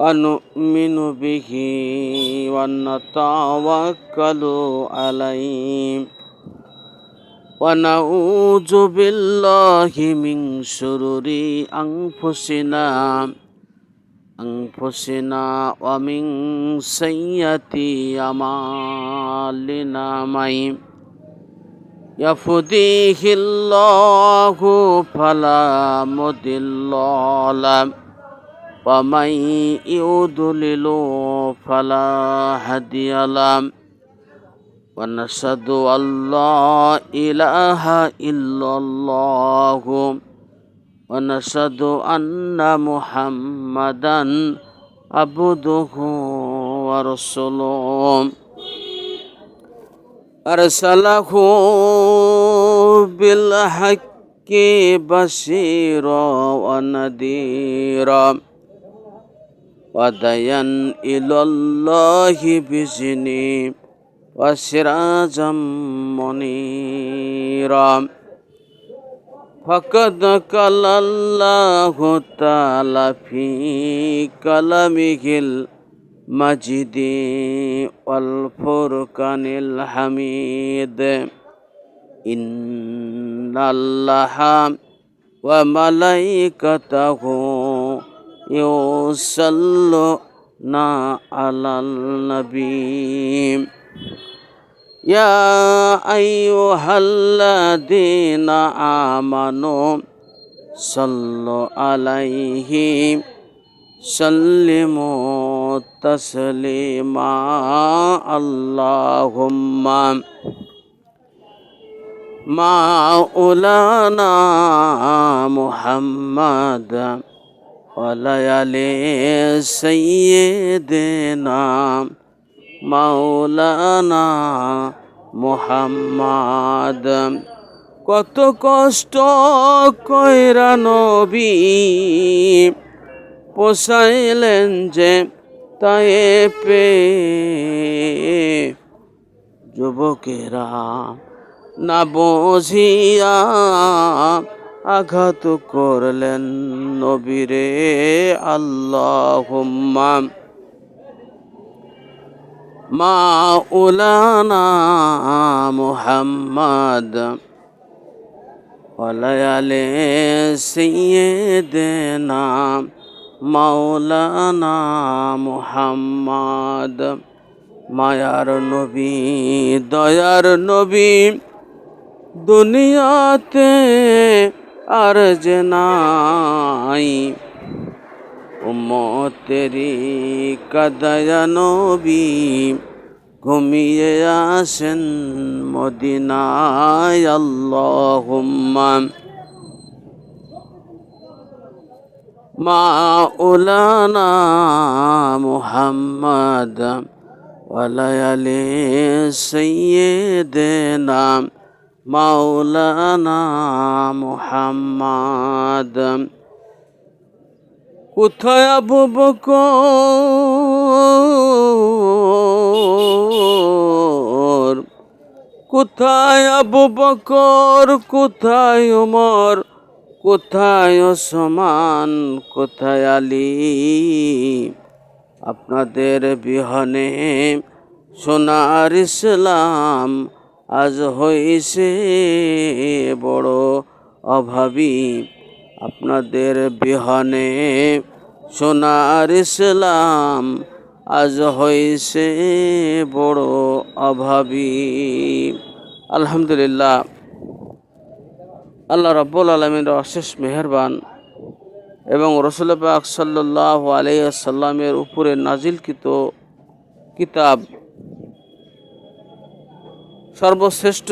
ونؤمن به ونتوكل عليه ونعوذ بالله من شرور أنفسنا أنفسنا ومن سيئات أعمالنا من يهديه الله فلا مضل له ومن يضلل فلا هادي له ونشهد أن لا إله إلا الله ونشهد أن محمدا عبده ورسوله أرسله بالحق بشيرا ونذيرا وديا إلى الله بإذنه وسراجا منيرا فقد قال الله تعالى في كلامه المجيد والفرقان الحميد إن الله وملائكته يصلون على النبي يا أيها الذين آمنوا صلوا عليه سلموا تسليما اللهم مولانا محمد وليالي سيدنا মাওলানা মোহাম্মদ কত কষ্ট কইরা নবী পোষাইলেন যে তাই পে যুবকেরা না বুঝিয়া আঘাত করলেন নবীরে আল্লাহ মাওলানা মুহাম্মদ। ওলায়ালে সৈয়দনা মাওলানা মুহাম্মদ। মায়ার নবী, দয়ার নবী। দুনিয়াতে আর যে নাই উম্মতেরি কাদায়া নবী ঘুমিয়ে আসেন মদিনায়। আল্লাহুম্মা মাওলানা মুহাম্মদ ওয়ালায়ালি সাইয়্যিদিনা মাওলানা মুহাম্মদ। কোথায় আবু বকর? কোথায় আবু বকর? কোথায় উমর? কোথায় সমান কোথায় আলী? আপনাদের বিহনে সোনার ইসলাম আজ হইছে বড় অভাবী। আপনাদের বিহনে সোনার ইসলাম আজ হয়েছে বড় অভাবী। আলহামদুলিল্লাহ। আল্লাহ রব্বুল আলমীর অশেষ মেহরবান এবং রসুল পাক সাল্লাহ আলাইসাল্লামের উপরে নাজিলকৃত কিতাব সর্বশ্রেষ্ঠ